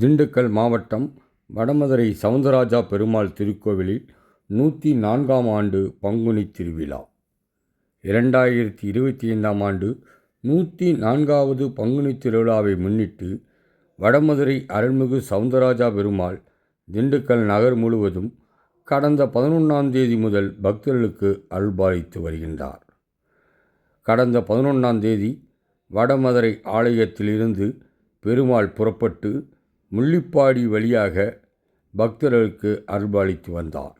திண்டுக்கல் மாவட்டம் வடமதுரை சவுந்தரராஜா பெருமாள் திருக்கோவிலில் நூற்றி நான்காம் ஆண்டு பங்குனி திருவிழா. இரண்டாயிரத்தி இருபத்தி ஐந்தாம் ஆண்டு நூற்றி நான்காவது பங்குனி திருவிழாவை முன்னிட்டு வடமதுரை அருள்மிகு சவுந்தரராஜா பெருமாள் திண்டுக்கல் நகர் முழுவதும் கடந்த பதினொன்றாம் தேதி முதல் பக்தர்களுக்கு அருள்பாலித்து வருகின்றார். கடந்த பதினொன்றாம் தேதி வடமதுரை ஆலயத்திலிருந்து பெருமாள் புறப்பட்டு முள்ளிப்பாடி வழியாக பக்தர்களுக்கு அருள்பாலித்து வந்தார்.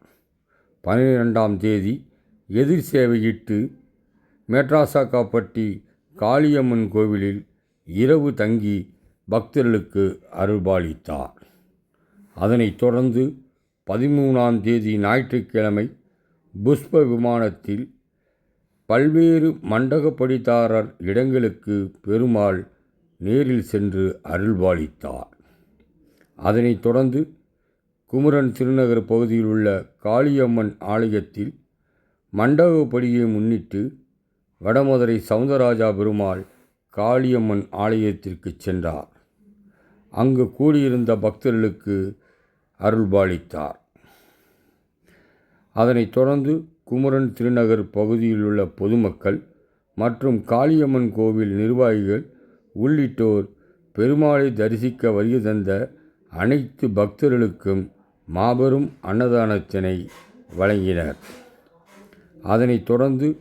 பன்னிரெண்டாம் தேதி எதிர் சேவையிட்டு மேட்ராசாக்காப்பட்டி காளியம்மன் கோவிலில் இரவு தங்கி பக்தர்களுக்கு அருள்பாலித்தார். அதனைத் தொடர்ந்து பதிமூணாம் தேதி ஞாயிற்றுக்கிழமை புஷ்ப விமானத்தில் பல்வேறு மண்டகப்படித்தாரர் இடங்களுக்கு பெருமாள் நேரில் சென்று அருள்பாலித்தார். அதனைத் தொடர்ந்து குமரன் திருநகர் பகுதியில் உள்ள காளியம்மன் ஆலயத்தில் மண்டகப்படியை முன்னிட்டு வடமதுரை சவுந்தரராஜா பெருமாள் காளியம்மன் ஆலயத்திற்கு சென்றார். அங்கு கூடியிருந்த பக்தர்களுக்கு அருள்பாலித்தார். அதனைத் தொடர்ந்து குமரன் திருநகர் பகுதியில் உள்ள பொதுமக்கள் மற்றும் காளியம்மன் கோவில் நிர்வாகிகள் உள்ளிட்டோர் பெருமாளை தரிசிக்க வருகை தந்த அனைத்து பக்தர்களுக்கும் மாபெரும் அன்னதானத்தினை வழங்கினர். அதனைத் தொடர்ந்து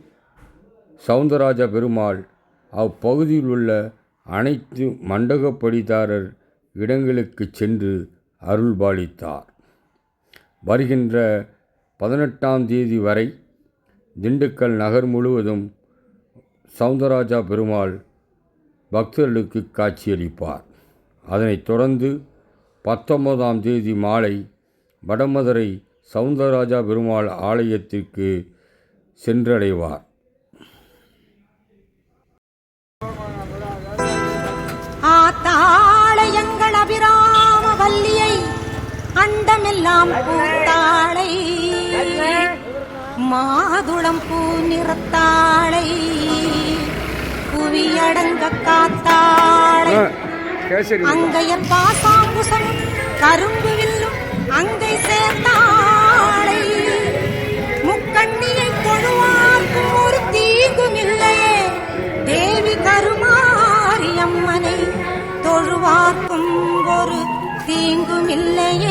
சவுந்தரராஜ பெருமாள் அப்பகுதியில் உள்ள அனைத்து மண்டகப்படிதாரர் இடங்களுக்கு சென்று அருள்பாலித்தார். வருகின்ற பதினெட்டாம் தேதி வரை திண்டுக்கல் நகர் முழுவதும் சவுந்தரராஜா பெருமாள் பக்தர்களுக்கு காட்சியளிப்பார். அதனைத் தொடர்ந்து பத்தொன்பதாம் தேதி மாலை வடமதுரை சவுந்தரராஜா பெருமாள் ஆலயத்திற்கு சென்றடைவார். ஆத்தாளையங்கள் அபிராம வல்லியை அண்டமெல்லாம் பூத்தாளை. மாதுளம் பூ நிறத்தாளை. புவியடங்க காத்தாளை. அங்கையர் பாசாங்குசம் கரும்பு வில்லும் அங்கை சேர்ந்தாளை முக்கண்ணியை தொழுவார்க்கும் ஒரு தீங்கும் இல்லையே. தேவி கருமாரியம்மனை தொழுவார்க்கும் ஒரு தீங்கும் இல்லையே.